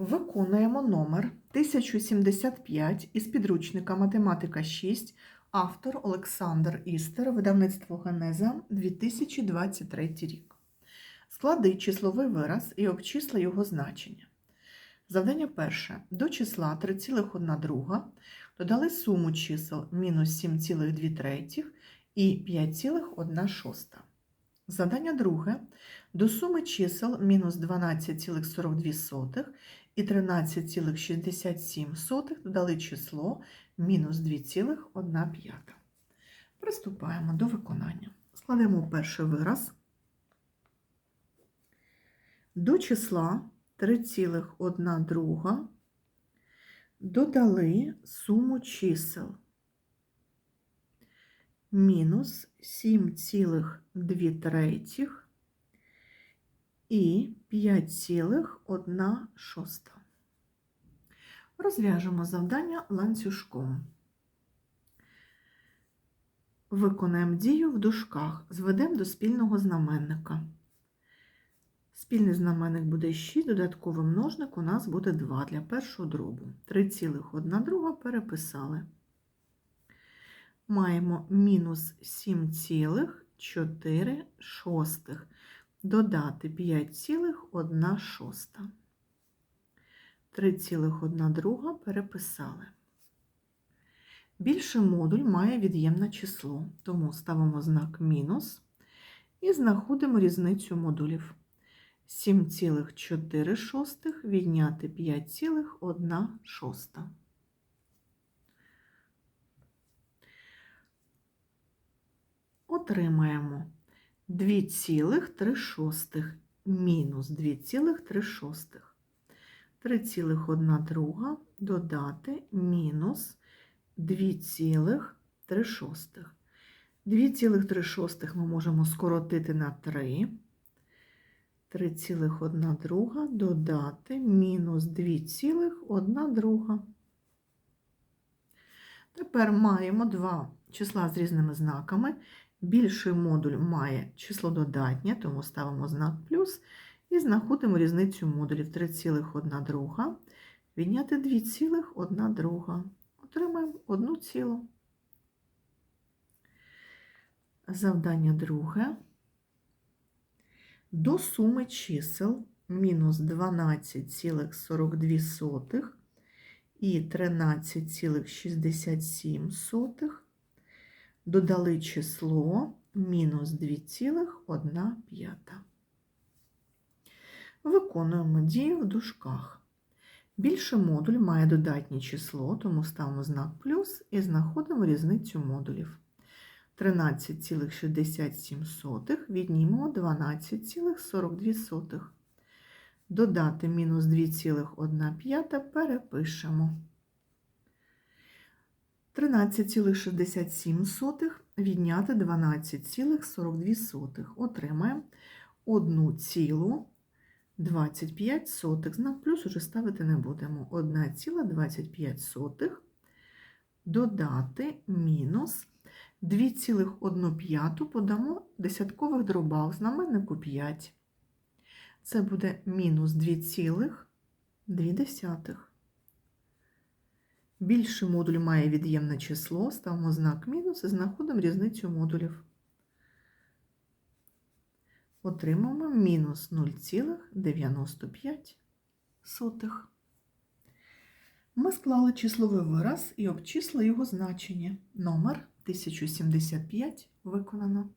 Виконуємо номер 1075 із підручника Математика 6, автор Олександр Істер, видавництво Генеза 2023 рік. Склади числовий вираз і обчисли його значення. Завдання перше. До числа 3,1 додали суму чисел мінус 7,2 і 5,1. Завдання друге. До суми чисел мінус 12,42 і 13,67 додали число мінус 2,1. Приступаємо до виконання. Складемо перший вираз. До числа 3,1 додали суму чисел мінус 7,2 третіх і 5,1 шоста. Розв'яжемо завдання ланцюжком. Виконаємо дію в дужках, зведемо до спільного знаменника. Спільний знаменник буде 6, додатковий множник у нас буде 2 для першого дробу. 3,1 друга переписали. Маємо мінус 7,4 шостих додати 5,1 шоста. 3,1 друга переписали. Більший модуль має від'ємне число, тому ставимо знак мінус і знаходимо різницю модулів. 7,4 шостих відняти 5,1 шоста. Отримаємо 2,3 мінус 2,3. 3,1 друга додати мінус 2,3. 2,3 ми можемо скоротити на 3. 3,1 друга додати мінус 2,1 друга. Тепер маємо два числа з різними знаками. Більший модуль має число додатнє, тому ставимо знак плюс і знаходимо різницю модулів 3,1 друга. Відняти 2,1 друга. Отримаємо 1 цілу. Завдання друге. До суми чисел мінус 12,42 і 13,67 додали число мінус 2,1. Виконуємо дію в дужках. Більший модуль має додатнє число, тому ставимо знак плюс і знаходимо різницю модулів. 13,67 віднімемо 12,42. Додати мінус 2,1 перепишемо. 13,67 відняти 12,42. Отримаємо 1,25. Знак плюс уже ставити не будемо. 1,25 додати мінус 2,1 подамо десяткових дроба у знаменнику 5. Це буде мінус 2,2. Більший модуль має від'ємне число, ставимо знак мінус і знаходимо різницю модулів. Отримаємо мінус 0,95. Ми склали числовий вираз і обчисли його значення. Номер 1075 виконано.